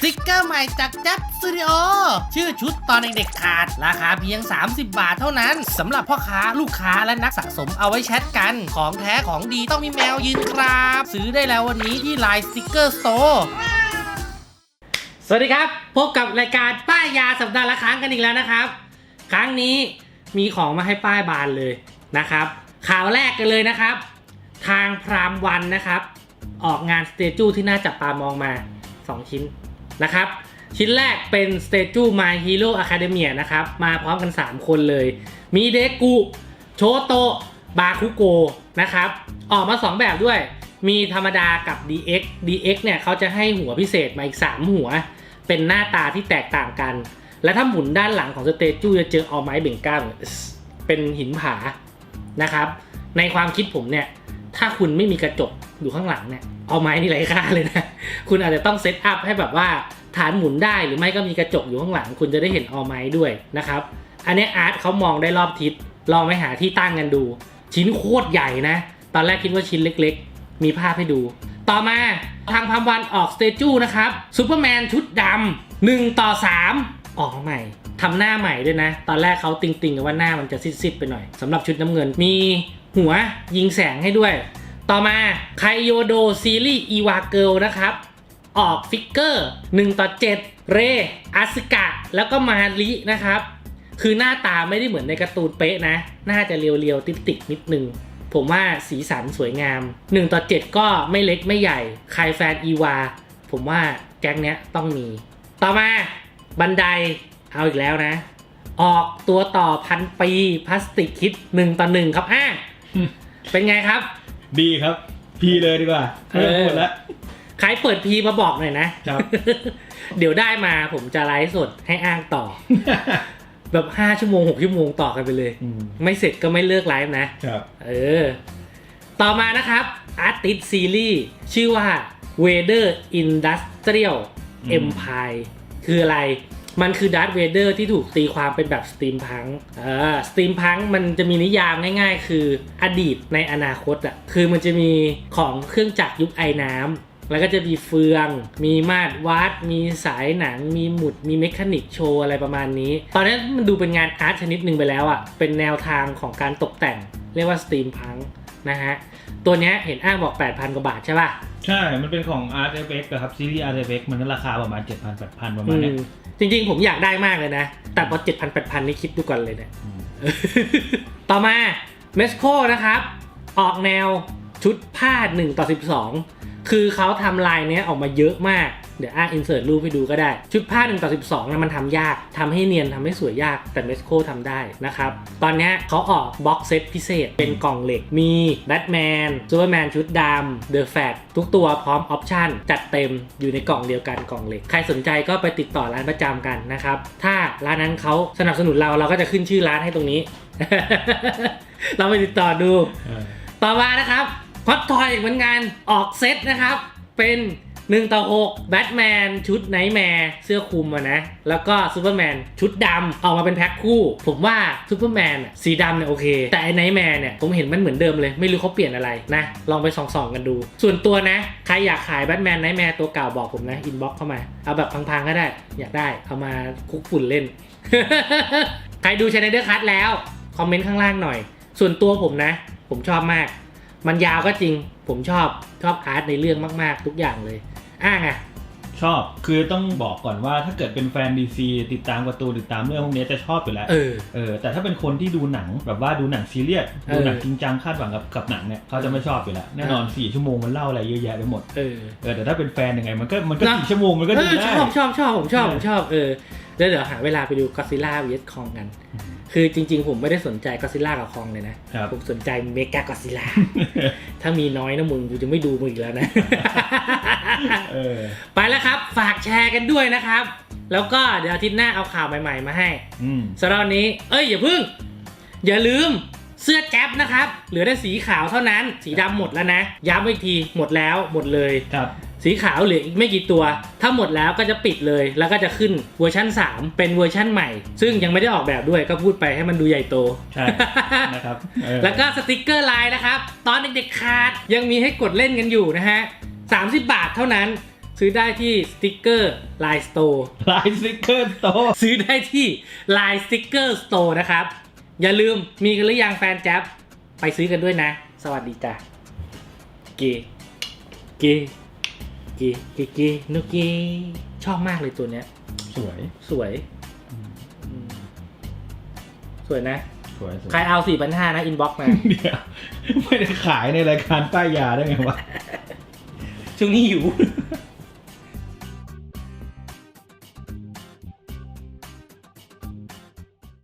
สติกเกอร์ใหม่จากจับสตูดิโอชื่อชุดตอนเด็กๆขาด ราคาเพียง 30 บาทเท่านั้นสำหรับพ่อค้าลูกค้าและนักสะสมเอาไว้แชทกัน ของแท้ของดีต้องมีแมวยืนครับ ซื้อได้แล้ววันนี้ที่ไลน์สติกเกอร์สโตร์สวัสดีครับ พบกับรายการป้ายยาสัปดาห์ละครั้งกันอีกแล้วนะครับ ครั้งนี้มีของมาให้ป้ายบานเลยนะครับ ข่าวแรกกันเลยนะครับ ทางพรามวันนะครับ ออกงานสเตจูที่น่าจับตามองมา 2 ชิ้น นะครับ ชิ้นแรกเป็นสเตจู My Hero Academia นะครับ มาพร้อมกัน 3 คนเลย มีเดกุโชโตะบาคุโกนะครับ ออกมา 2 แบบด้วย มีธรรมดากับ DX DX เนี่ยเขาจะให้หัวพิเศษมาอีก 3 หัว เป็นหน้าตาที่แตกต่างกัน และถ้าหมุนด้านหลังของสเตจูจะเจอเอาไม้เบ่งก้ามเป็นหินผานะครับ ในความคิดผมเนี่ย ถ้าคุณไม่มีกระจกอยู่ข้างหลังเนี่ย เอาไม้นี่ไร้ค่าเลยนะ คุณอาจจะต้องเซตอัพให้แบบว่าฐานหมุนได้หรือไม่ก็มีกระจกอยู่ข้างหลัง คุณจะได้เห็นเอาไม้ด้วยนะครับ อันนี้อาร์ตเขามองได้รอบทิศลองไปหาที่ตั้งกันดู ชิ้นโคตรใหญ่นะ ตอนแรกคิดว่าชิ้นเล็กๆ มีภาพให้ดู ต่อมาทางพัมวันออกสเตจูนะครับซูเปอร์แมนชุดดำหนึ่งต่อสามออกใหม่ทำหน้าใหม่ด้วยนะ ตอนแรกเขาติงๆกันว่าหน้ามันจะซิดๆไปหน่อยสำหรับชุดน้ำเงินมีหัวยิงแสงให้ด้วย ต่อมาไคโยโดซีรีส์อีวาเกิลนะครับ ออกฟิกเกอร์ 1 ต่อ 7 เรอาสกะ แล้วก็มารินะครับ คือหน้าตาไม่ได้เหมือนในการ์ตูนเป๊ะนะ น่าจะเรียวๆ ติดๆนิดนึง ผมว่าสีสันสวยงาม 1 ต่อ 7 ก็ไม่เล็กไม่ใหญ่ ใครแฟนอีวา ผมว่าแก๊งเนี้ยต้องมี ต่อมาบันไดเอาอีกแล้วนะ ออกตัวต่อพันปีพลาสติกคิด 1 ต่อ 1 ครับอะเป็นไงครับ ดีครับ พีเลยดีกว่าเออเริ่มหมดแล้วใครเปิดพีมาบอกหน่อยนะ ครับ เดี๋ยวได้มาผมจะไลฟ์สดให้อ้างต่อ แบบห้าชั่วโมงหกชั่วโมงต่อกันไปเลยอืมไม่เสร็จก็ไม่เลิกไลฟ์นะ ครับ เออ ต่อมานะครับอาร์ติสซีรีส์ชื่อว่า Vader Industrial อืม Empire คืออะไร มันคือดั r เวเดอร์ที่ถูกตีความเป็นแบบสต e ีมพังเออสต e ีมพังมันจะมีนิยามง่ายๆ คืออดีตในอนาคตอะคือมันจะมีของเครื่องจักรยุคไอ้น้ำแล้วก็จะมีเฟือง มีมาตรวัด มีสายหนัง มีหมุด มีเมคานิกโชว์อะไรประมาณนี้ ตอนนี้มันดูเป็นงานอาร์ตชนิดหนึ่งไปแล้วอะ เป็นแนวทางของการตกแต่ง เรียกว่าสต e ีมพังนะฮะ ตัวเนี้ยเห็นอ้างบอก 8,000 กว่าบาทใช่ป่ะ ใช่ มันเป็นของ Art FX อะครับ ซีรีส์ Art FX มันก็ราคาประมาณ 7,000 8,000 ประมาณเนี้ยอืม จริงๆ ผมอยากได้มากเลยนะ แต่พอ7,000 8,000นี่คิดดูก่อนเลยเนี่ยอืมต่อมาเมสโคนะครับ ออกแนวชุดผ้า1ต่อ12 คือเขาทำลายเนี้ยออกมาเยอะมาก เดี๋ยวอ้าอินเสิร์ตรูปให้ดูก็ได้ ชุดผ้า1ต่อ12นะมันทำยากทำให้เนียนทำให้สวยยากแต่เมสโคทำได้นะครับ ตอนเนี้ยเขาออกบ็อกเซตพิเศษเป็นกล่องเหล็กมีแบทแมนซูเปอร์แมนชุดดำเดอะแฟตทุกตัวพร้อมออปชั่นจัดเต็มอยู่ในกล่องเดียวกันกล่องเหล็ก ใครสนใจก็ไปติดต่อร้านประจำกันนะครับ ถ้าร้านนั้นเขาสนับสนุนเราเราก็จะขึ้นชื่อร้านให้ตรงนี้ เราไปติดต่อดูเออต่อมานะครับ ฮอตทอยเหมือนกันออกเซตนะครับ เป็น1ต่อ6แบทแมนชุดไนท์แมร์เสื้อคลุมอะนะ แล้วก็ซูเปอร์แมนชุดดำออกมาเป็นแพ็คคู่ ผมว่าซูเปอร์แมนสีดำเนี่ยโอเค แต่ไอ้ไนท์แมร์เนี่ย ผมเห็นมันเหมือนเดิมเลย ไม่รู้เขาเปลี่ยนอะไรนะ ลองไปส่องๆกันดู ส่วนตัวนะ ใครอยากขายแบทแมนไนท์แมร์ตัวเก่าบอกผมนะ อินบ็อกเข้ามา เอาแบบพังๆก็ได้ อยากได้เอามาคุกฝุ่นเล่น ใครดูช n นเดอร์คัทแล้วคอมเมนต์ข้างล่างหน่อย ส่วนตัวผมนะ ผมชอบมาก มันยาวก็จริง ผมชอบชอบอาร์ตในเรื่องมาก ๆ ทุกอย่างเลย อ้างอะชอบ คือต้องบอกก่อนว่าถ้าเกิดเป็นแฟน DC ติดตามการ์ตูนติดตามเรื่องพวกนี้จะชอบอยู่แล้ว เออ เออ แต่ถ้าเป็นคนที่ดูหนังแบบว่าดูหนังซีเรียสเออดูหนังจริงจังคาดหวังกับกับหนังเนี่ยเขาจะไม่ชอบอยู่แล้ว แน่นอน4ชั่วโมงมันเล่าอะไรเยอะแยะไปหมด เออเออแต่ถ้าเป็นแฟนยังไงมันก็มันก็นะสี่ชั่วโมงมันก็เอดูอได้ชอบชอบชอบผมชอบเออผมชอบ เออ แล้วเดี๋ยวหาเวลาไปดูก็ซิล่าวีดคองกันอืมคือจริง ๆ ผมไม่ได้สนใจก็ซิล่ากับคองเลยนะครับผมสนใจเมกาก็ซิล่าถ้ามีน้อยนะมึงกูจะไม่ดูมึงอีกแล้วนะเออไปแล้วครับ ฝากแชร์กันด้วยนะครับ แล้วก็เดี๋ยวอาทิตย์หน้าเอาข่าวใหม่ ๆ มาให้อืมสำหรับวันนี้ เอ้ยอย่าพึ่ง อย่าลืมเสื้อแก๊ปนะครับ เหลือแต่สีขาวเท่านั้น สีดำหมดแล้วนะ ย้ำอีกที หมดแล้ว หมดเลย ครับ สีขาวเหลืออีกไม่กี่ตัว ถ้าหมดแล้วก็จะปิดเลย แล้วก็จะขึ้นเวอร์ชั่น3 เป็นเวอร์ชั่นใหม่ ซึ่งยังไม่ได้ออกแบบด้วยก็พูดไปให้มันดูใหญ่โต ใช่ นะครับเออแล้วก็สติกเกอร์ไลน์นะครับ ตอนเด็กๆขาดยังมีให้กดเล่นกันอยู่นะฮะ 30 บาทเท่านั้น ซื้อได้ที่สติกเกอร์ไลน์สโตร์ ลายสติกเกอร์โตซื้อได้ที่ Line Sticker Store นะครับ อย่าลืมมีกันหรือยังแฟนแจ๊บไปซื้อกันด้วยนะ สวัสดีจ้ะเกเกเกเกเกนุกเกชอบมากเลยตัวเนี้ย สวย สวยอืมสวยนะ สวยสวยใครเอาสี่พันห้านะ อินบ็อกมา เดี๋ยวไม่ได้ขายในรายการป้ายยาได้ไงวะ ช่วงนี้อยู่